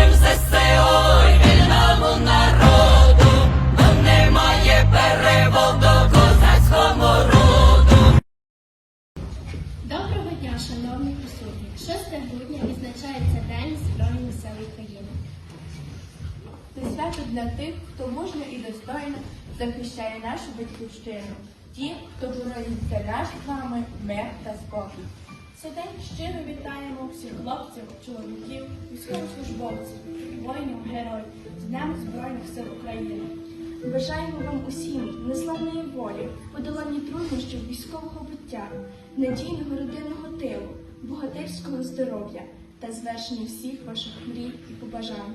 нашим ЗСО вільному народу, немає переводу козацькому роду. Доброго дня, шановні присутні! 6 грудня відзначається День Збройних сил України. Це свято для тих, хто мужньо і достойно захищає нашу батьківщину, ті, хто боронить наш з вами мир та спокій. Цей день щиро вітаємо всіх хлопців, чоловіків, військовослужбовців, воїнів, героїв Днем Збройних сил України. Бажаємо вам усім неславної волі, подолання труднощів військового буття, надійного родинного тилу, богатирського здоров'я та звершення всіх ваших мрій і побажань.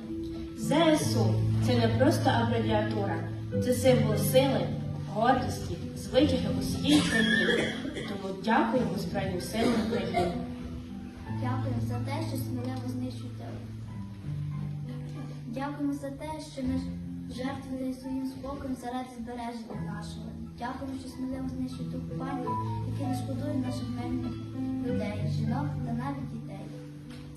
ЗСУ це не просто абревіатура, це символ сили, гордості, звитяги усієї країни. Тому дякуємо Збройним силам України. Дякуємо за те, що сміливо знищуєте. Дякуємо за те, що ми жертвуєте своїм спокоєм заради збереження нашого. Дякуємо, що сміливо знищуєте окупантів, які не шкодують наших мирних людей, жінок та навіть дітей.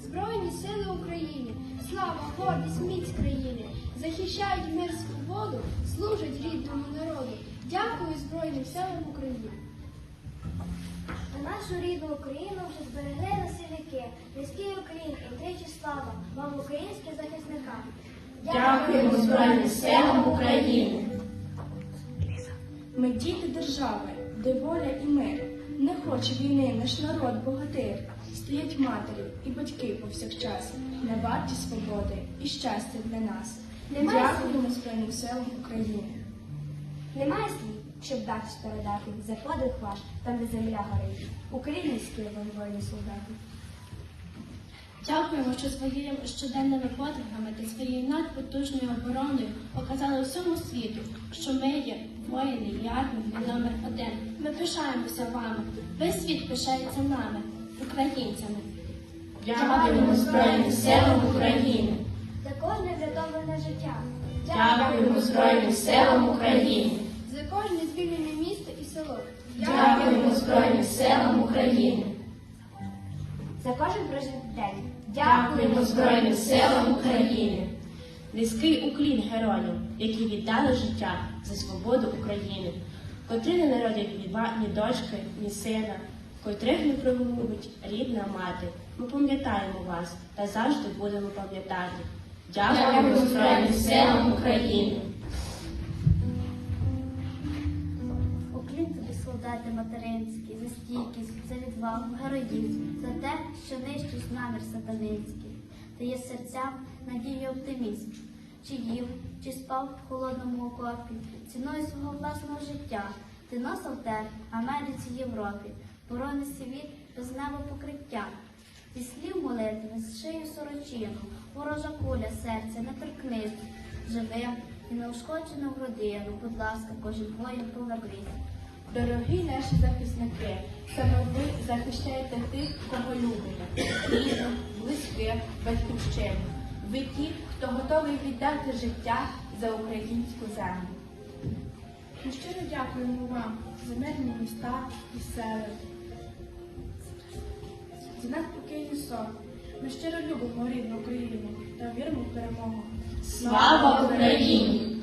Збройні сили України, слава, гордість, міць країни, захищають мир свободу, служать рідному. Дякую Збройним силам України. Та нашу рідну Україну вже зберегли насильники, низький Україн і тричі слава вам українським захисникам. Дякуємо Збройним силам України. Ми діти держави, де воля і мир. Не хоче війни наш народ богатир. Стоять матері і батьки повсякчас на варті свободи і щастя для нас. Дякуємо Збройним силам України. Немає слів, щоб дати передати за подвиг ваш, там де земля горить. Українські воїни солдати. Дякуємо, що своїми щоденними подвигами та своєю надпотужною обороною показали всьому світу, що ми є воїни і армія номер один. Ми пишаємося вами. Весь світ пишається нами, українцями. Дякуємо Збройним силам України. За кожне врятоване життя. Дякуємо Збройним силам України. За кожне звільнене місто і село. Дякуємо Збройним силам України. За кожен прожитий день. Дякуємо Збройним силам України. Низький уклін героям, які віддали життя за свободу України, котрі не народять ні, ба- ні дочки, ні сина, котрих не прогубить рідна мати. Ми пам'ятаємо вас та завжди будемо пам'ятати. Дякуємо Збройним силам України. Солдати материнські, за стійкість, за відвагу, героїзм, за те, що нищиш намір сатанинський, дає серцям надію оптимізм. Чи їв, чи спав в холодному окопі, ціною свого власного життя, ти носив тер Америці Європі, борони світ без неба покриття. Зі слів молитви, з шию сорочину, ворожа куля серця не торкнись, живим і неушкодженим родину, будь ласка, кожен воїн повернись. Дорогі наші захисники, саме ви захищаєте тих, кого любите, рідних, близьких, батьківщину. Ви ті, хто готовий віддати життя за українську землю. Ми щиро дякуємо вам за мирні міста і села, за надпокійний сон. Ми щиро любимо рідну Україну та віримо в перемогу. Слава Україні!